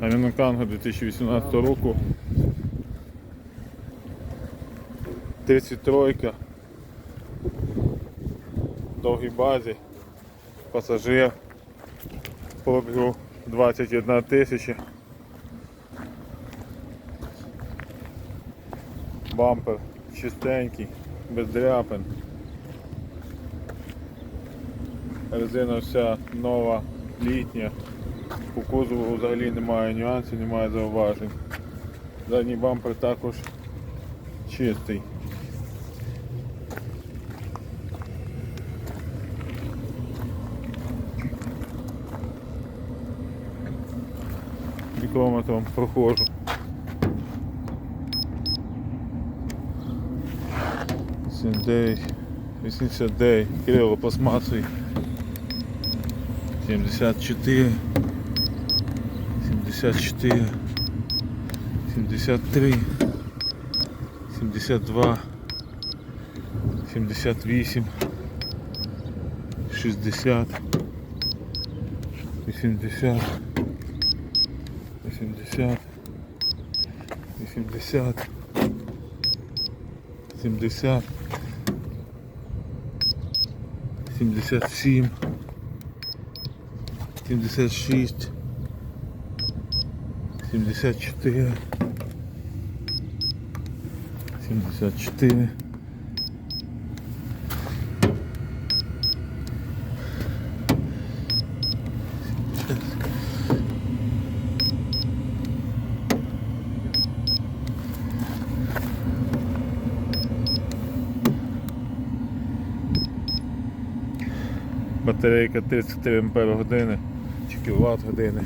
Авіноканго 2018 року. 33 довгій базі, пасажир, пробігу 21 тисяча. Бампер чистенький, без дряпин. Резина вся нова, літня. По взагалі немає нюансів, немає зауважень. Задній бампер також чистий. Мікрометром проходжу. Сіндей, 89, крило пластмасовий. 74, 74, 73, 72, 78, 60, 80, 80, 80, 70, 77, 76, 74, 74, Батарейка 33 ампер години чи кіловат години.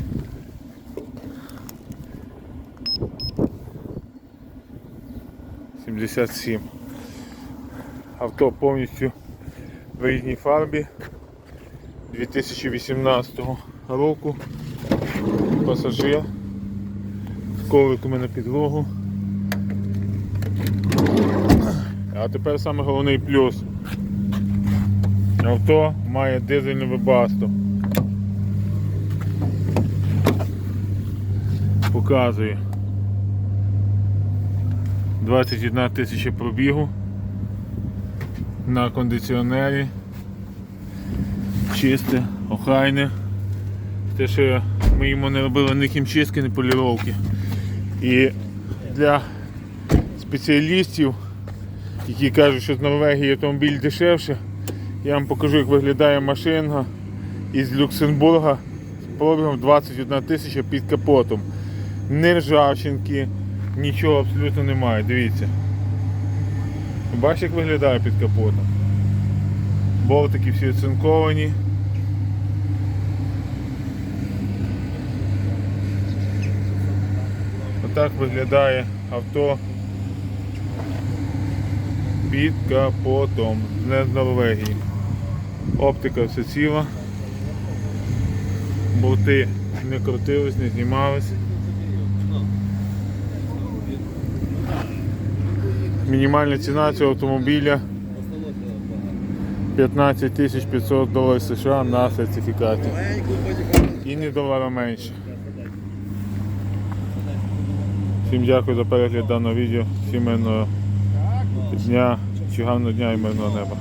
Сімдесят сім. Авто повністю в рідній фарбі 2018 року. Пасажир з ковриками на підлогу. А тепер саме головний плюс. Авто має дизельну вебасту. Показую. 21 тисяча пробігу на кондиціонері. Чисте, охайне. Те, що ми йому не робили ні хімчистки, ні поліровки. І для спеціалістів, які кажуть, що з Норвегії автомобіль дешевше, я вам покажу, як виглядає машина із Люксембурга з пробігом 21 тисяча під капотом. Не ржавчинки, нічого абсолютно немає. Дивіться. Бачите, як виглядає під капотом. Болтики всі оцинковані. Отак виглядає авто під капотом не з Норвегії. Оптика все ціла. Болти не крутились, не знімались. Мінімальна ціна цього автомобіля 15 500 доларів США на сертифікаті. І не долара менше. Всім дякую за перегляд даного відео. Всім мирного дня, чи гарного дня і мирного неба.